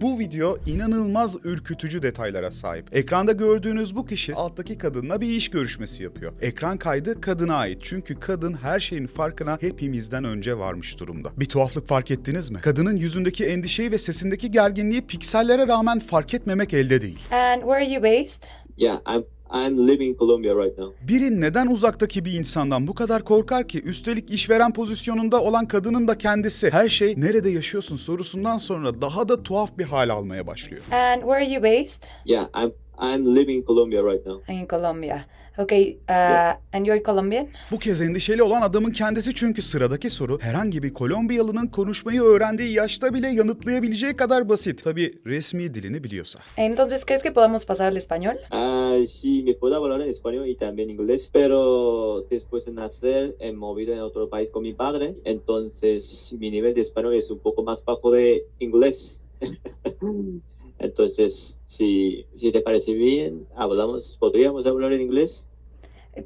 Bu video inanılmaz ürkütücü detaylara sahip. Ekranda gördüğünüz bu kişi alttaki kadınla bir iş görüşmesi yapıyor. Ekran kaydı kadına ait çünkü kadın her şeyin farkına hepimizden önce varmış durumda. Bir tuhaflık fark ettiniz mi? Kadının yüzündeki endişeyi ve sesindeki gerginliği piksellere rağmen fark etmemek elde değil. And where are you based? Yeah, I'm I'm living in Colombia right now. Biri neden uzaktaki bir insandan bu kadar korkar ki? Üstelik işveren pozisyonunda olan kadının da kendisi. Her şey nerede yaşıyorsun sorusundan sonra daha da tuhaf bir hal almaya başlıyor. And where are you based? Yeah, I'm I'm living in Colombia right now. In Colombia. Okay. Uh, and you're Colombian? Bu kez endişeli olan adamın kendisi çünkü sıradaki soru herhangi bir Kolombiyalının konuşmayı öğrendiği yaşta bile yanıtlayabileceği kadar basit. Tabi resmi dilini biliyorsa. Entonces, ¿crees que podamos pasar al español? Ah, sí, mi esposa hablar en español y también inglés, pero después de nacer he movido en otro país con mi padre, entonces mi nivel de español es un poco más bajo de inglés. Entonces, si, si te parece bien, hablamos, podríamos hablar en inglés.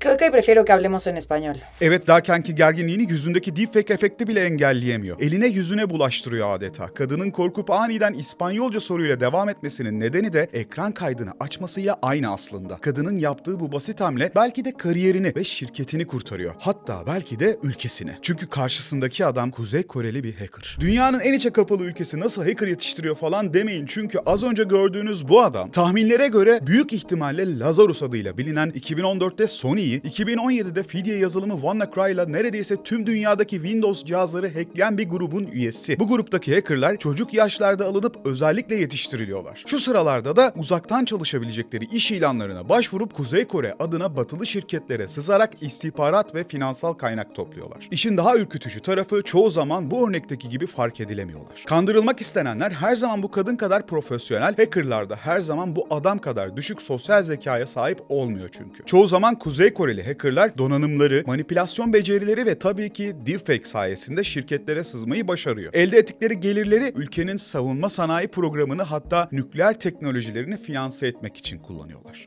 Creo que prefiero que hablemos en español. Evet derken ki gerginliğini yüzündeki deepfake efekti bile engelleyemiyor. Eline yüzüne bulaştırıyor adeta. Kadının korkup aniden İspanyolca soruyla devam etmesinin nedeni de ekran kaydını açmasıyla aynı aslında. Kadının yaptığı bu basit hamle belki de kariyerini ve şirketini kurtarıyor. Hatta belki de ülkesini. Çünkü karşısındaki adam Kuzey Koreli bir hacker. Dünyanın en içe kapalı ülkesi nasıl hacker yetiştiriyor falan demeyin. Çünkü az önce gördüğünüz bu adam tahminlere göre büyük ihtimalle Lazarus adıyla bilinen 2014'te Sony'yi, 2017'de Fidye yazılımı WannaCry ile neredeyse tüm dünyadaki Windows cihazları hackleyen bir grubun üyesi. Bu gruptaki hackerlar çocuk yaşlarda alınıp özellikle yetiştiriliyorlar. Şu sıralarda da uzaktan çalışabilecekleri iş ilanlarına başvurup Kuzey Kore adına batılı şirketlere sızarak istihbarat ve finansal kaynak topluyorlar. İşin daha ürkütücü tarafı çoğu zaman bu örnekteki gibi fark edilemiyorlar. Kandırılmak istenenler her zaman bu kadın kadar profesyonel, hackerlar da her zaman bu adam kadar düşük sosyal zekaya sahip olmuyor çünkü. Çoğu zaman Koreli hackerlar donanımları, manipülasyon becerileri ve tabii ki deepfake sayesinde şirketlere sızmayı başarıyor. Elde ettikleri gelirleri ülkenin savunma sanayi programını hatta nükleer teknolojilerini finanse etmek için kullanıyorlar.